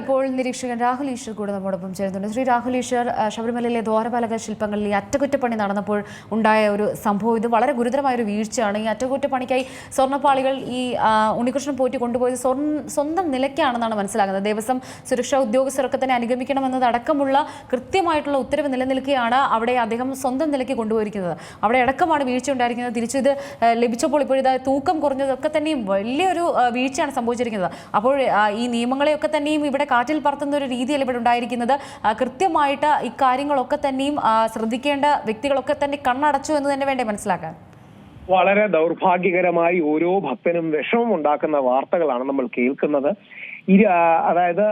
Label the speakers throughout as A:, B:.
A: ഇപ്പോൾ നിരീക്ഷകൻ രാഹുൽ ഈശ്വർ കൂടെ നമ്മോടൊപ്പം ചേരുന്നുണ്ട്. ശ്രീ രാഹുൽ ഈശ്വർ ശബരിമലയിലെ ദ്വാരപാലക ശില്പങ്ങളിൽ ഈ അറ്റകുറ്റപ്പണി നടന്നപ്പോൾ ഉണ്ടായ ഒരു സംഭവം. ഇത് വളരെ ഗുരുതരമായ ഒരു വീഴ്ചയാണ്. ഈ അറ്റകുറ്റപ്പണിക്കായി സ്വർണപ്പാളികൾ ഈ ഉണ്ണികൃഷ്ണൻ പോറ്റി കൊണ്ടുപോയത് സ്വന്തം നിലയ്ക്കാണെന്നാണ് മനസ്സിലാകുന്നത്. ദേവസ്വം സുരക്ഷാ ഉദ്യോഗസ്ഥരൊക്കെ തന്നെ അനുഗമിക്കണമെന്നതടക്കമുള്ള കൃത്യമായിട്ടുള്ള ഉത്തരവ് നിലനിൽക്കുകയാണ് അവിടെ അദ്ദേഹം സ്വന്തം നിലയ്ക്ക് കൊണ്ടുപോയിരിക്കുന്നത്. അവിടെ അടക്കമാണ് വീഴ്ച ഉണ്ടായിരിക്കുന്നത്. തിരിച്ചു ഇത് ആ, ലഭിച്ചപ്പോൾ ഇപ്പോഴിത് തൂക്കം കുറഞ്ഞതൊക്കെ തന്നെയും വലിയൊരു വീഴ്ചയാണ് സംഭവിച്ചിരിക്കുന്നത്. അപ്പോൾ ഈ നിയമങ്ങളെയൊക്കെ തന്നെയും ഇവിടെ കാറ്റിൽ പറത്തുന്ന ഒരു രീതിയല്ല ഇവിടെ ഉണ്ടായിരിക്കുന്നത്. കൃത്യമായിട്ട് ഇക്കാര്യങ്ങളൊക്കെ തന്നെയും ശ്രദ്ധിക്കേണ്ട വ്യക്തികളൊക്കെ തന്നെ കണ്ണടച്ചു എന്ന് തന്നെ വേണ്ടേ മനസ്സിലാക്കാൻ?
B: വളരെ ദൗർഭാഗ്യകരമായി ഓരോ ഭക്തനും വിഷമം ഉണ്ടാക്കുന്ന വാർത്തകളാണ് നമ്മൾ കേൾക്കുന്നത്. ഇരു അതായത്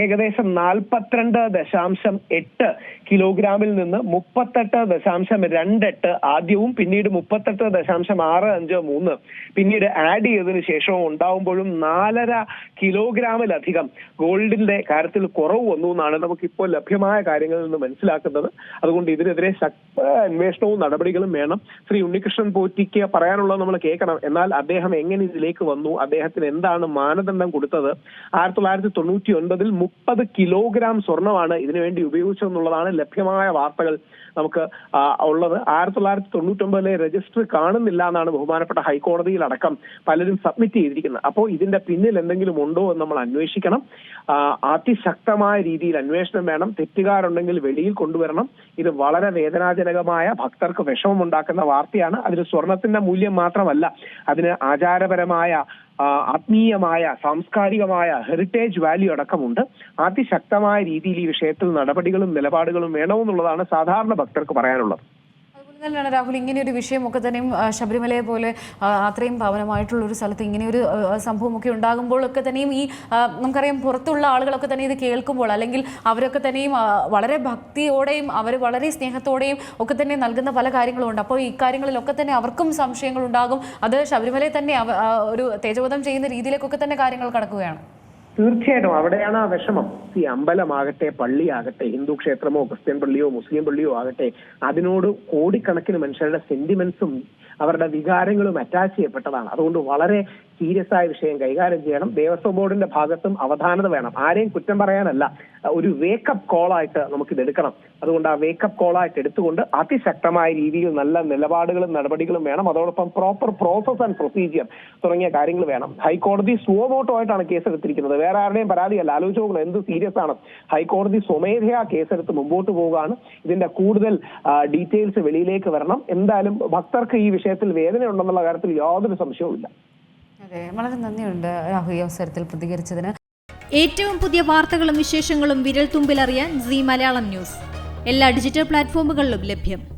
B: ഏകദേശം നാൽപ്പത്തിരണ്ട് ദശാംശം എട്ട് കിലോഗ്രാമിൽ നിന്ന് മുപ്പത്തെട്ട് ദശാംശം രണ്ടെട്ട് ആദ്യവും പിന്നീട് മുപ്പത്തെട്ട് ദശാംശം ആറ് അഞ്ച് മൂന്ന് പിന്നീട് ആഡ് ചെയ്തതിനു ശേഷവും ഉണ്ടാവുമ്പോഴും നാലര കിലോഗ്രാമിലധികം ഗോൾഡിന്റെ കാര്യത്തിൽ കുറവ് വന്നു എന്നാണ് നമുക്കിപ്പോൾ ലഭ്യമായ കാര്യങ്ങളിൽ നിന്ന് മനസ്സിലാക്കുന്നത്. അതുകൊണ്ട് ഇതിനെതിരെ ശക്ത അന്വേഷണവും നടപടികളും വേണം. ശ്രീ ഉണ്ണികൃഷ്ണൻ പോറ്റിക്ക് പറയാനുള്ളത് നമ്മൾ കേൾക്കണം. എന്നാൽ അദ്ദേഹം എങ്ങനെ ഇതിലേക്ക് വന്നു? അദ്ദേഹത്തിന് എന്താണ് മാനദണ്ഡം കൊടുത്തത്? ആയിരത്തി തൊള്ളായിരത്തി തൊണ്ണൂറ്റി ഒൻപതിൽ മുപ്പത് കിലോഗ്രാം സ്വർണമാണ് ഇതിനുവേണ്ടി ഉപയോഗിച്ചതെന്നുള്ളതാണ് ലഭ്യമായ വാർത്തകൾ നമുക്ക് ഉള്ളത്. ആയിരത്തി തൊള്ളായിരത്തി തൊണ്ണൂറ്റി ഒമ്പതിലെ രജിസ്റ്റർ കാണുന്നില്ല എന്നാണ് ബഹുമാനപ്പെട്ട ഹൈക്കോടതിയിൽ അടക്കം പലരും സബ്മിറ്റ് ചെയ്തിരിക്കുന്നത്. അപ്പോൾ ഇതിന്റെ പിന്നിൽ എന്തെങ്കിലും ഉണ്ടോ എന്ന് നമ്മൾ അന്വേഷിക്കണം. അതിശക്തമായ രീതിയിൽ അന്വേഷണം വേണം. തെറ്റുകാരുണ്ടെങ്കിൽ വെളിയിൽ കൊണ്ടുവരണം. ഇത് വളരെ വേദനാജനകമായ ഭക്തർക്ക് വിഷമമുണ്ടാക്കുന്ന വാർത്തയാണ്. അതിന് സ്വർണത്തിന്റെ മൂല്യം മാത്രമല്ല അതിന് ആചാരപരമായ ആത്മീയമായ സാംസ്കാരികമായ ഹെറിറ്റേജ് വാല്യൂ അടക്കമുണ്ട്. അതിശക്തമായ രീതിയിൽ ഈ വിഷയത്തിൽ നടപടികളും നിലപാടുകളും വേണമെന്നുള്ളതാണ് സാധാരണ ഭക്തർക്ക് പറയാനുള്ളത്.
A: തന്നെയാണ് രാഹുൽ ഇങ്ങനെ ഒരു വിഷയമൊക്കെ തന്നെയും ശബരിമലയെ പോലെ അത്രയും പാവനമായിട്ടുള്ള ഒരു സ്ഥലത്ത് ഇങ്ങനെ ഒരു ആ, സംഭവമൊക്കെ ഉണ്ടാകുമ്പോഴൊക്കെ തന്നെയും ഈ നമുക്കറിയാം പുറത്തുള്ള ആളുകളൊക്കെ തന്നെ ഇത് കേൾക്കുമ്പോൾ അല്ലെങ്കിൽ അവരൊക്കെ തന്നെയും വളരെ ഭക്തിയോടെയും അവർ വളരെ സ്നേഹത്തോടെയും ഒക്കെ തന്നെ നൽകുന്ന പല കാര്യങ്ങളും ഉണ്ട് അപ്പോൾ ഇക്കാര്യങ്ങളിലൊക്കെ തന്നെ അവർക്കും സംശയങ്ങൾ ഉണ്ടാകും അത് ശബരിമലയെ തന്നെ ഒരു തേജോവധം ചെയ്യുന്ന രീതിയിലേക്കൊക്കെ തന്നെ കാര്യങ്ങൾ കടക്കുകയാണ്.
B: തീർച്ചയായിട്ടും അവിടെയാണ് ആ വിഷമം. ഈ അമ്പലമാകട്ടെ പള്ളിയാകട്ടെ ഹിന്ദു ക്ഷേത്രമോ ക്രിസ്ത്യൻ പള്ളിയോ മുസ്ലിം പള്ളിയോ ആകട്ടെ അതിനോട് കോടിക്കണക്കിന് മനുഷ്യരുടെ സെന്റിമെന്റ്സും അവരുടെ വികാരങ്ങളും അറ്റാച്ച് ചെയ്യപ്പെട്ടതാണ്. അതുകൊണ്ട് വളരെ സീരിയസ് ആയ വിഷയം കൈകാര്യം ചെയ്യണം. ദേവസ്വം ബോർഡിന്റെ ഭാഗത്തും അവധാനത വേണം. ആരെയും കുറ്റം പറയാനല്ല. ഒരു വേക്കപ്പ് കോൾ ആയിട്ട് നമുക്ക് ഇത് എടുക്കണം. അതുകൊണ്ട് ആ വേക്കപ്പ് കോൾ ആയിട്ട് എടുത്തുകൊണ്ട് അതിശക്തമായ രീതിയിൽ നല്ല നിലപാടുകളും നടപടികളും വേണം. അതോടൊപ്പം പ്രോപ്പർ പ്രോസസ് ആൻഡ് പ്രൊസീജിയർ തുടങ്ങിയ കാര്യങ്ങൾ വേണം. ഹൈക്കോടതി സുവമോട്ടോ ആയിട്ടാണ് കേസ് എടുത്തിരിക്കുന്നത് വേറെ ആരുടെയും പരാതിയല്ല. ആലോചിച്ച് എന്ത് സീരിയസ് ആണ്. ഹൈക്കോടതി സ്വമേധയാ കേസെടുത്ത് മുമ്പോട്ട് പോവുകയാണ്. ഇതിന്റെ കൂടുതൽ ഡീറ്റെയിൽസ് വെളിയിലേക്ക് വരണം. എന്തായാലും ഭക്തർക്ക് ഈ വിഷയത്തിൽ വേദന ഉണ്ടെന്നുള്ള കാര്യത്തിൽ യാതൊരു സംശയവുമില്ല.
A: വളരെ നന്ദിയുണ്ട് രാഹു ഈ അവസരത്തിൽ പ്രതികരിച്ചതിന്.
C: ഏറ്റവും പുതിയ വാർത്തകളും വിശേഷങ്ങളും വിരൽ തുമ്പിലറിയാൻ സി മലയാളം ന്യൂസ്. എല്ലാ ഡിജിറ്റൽ പ്ലാറ്റ്ഫോമുകളിലും ലഭ്യം.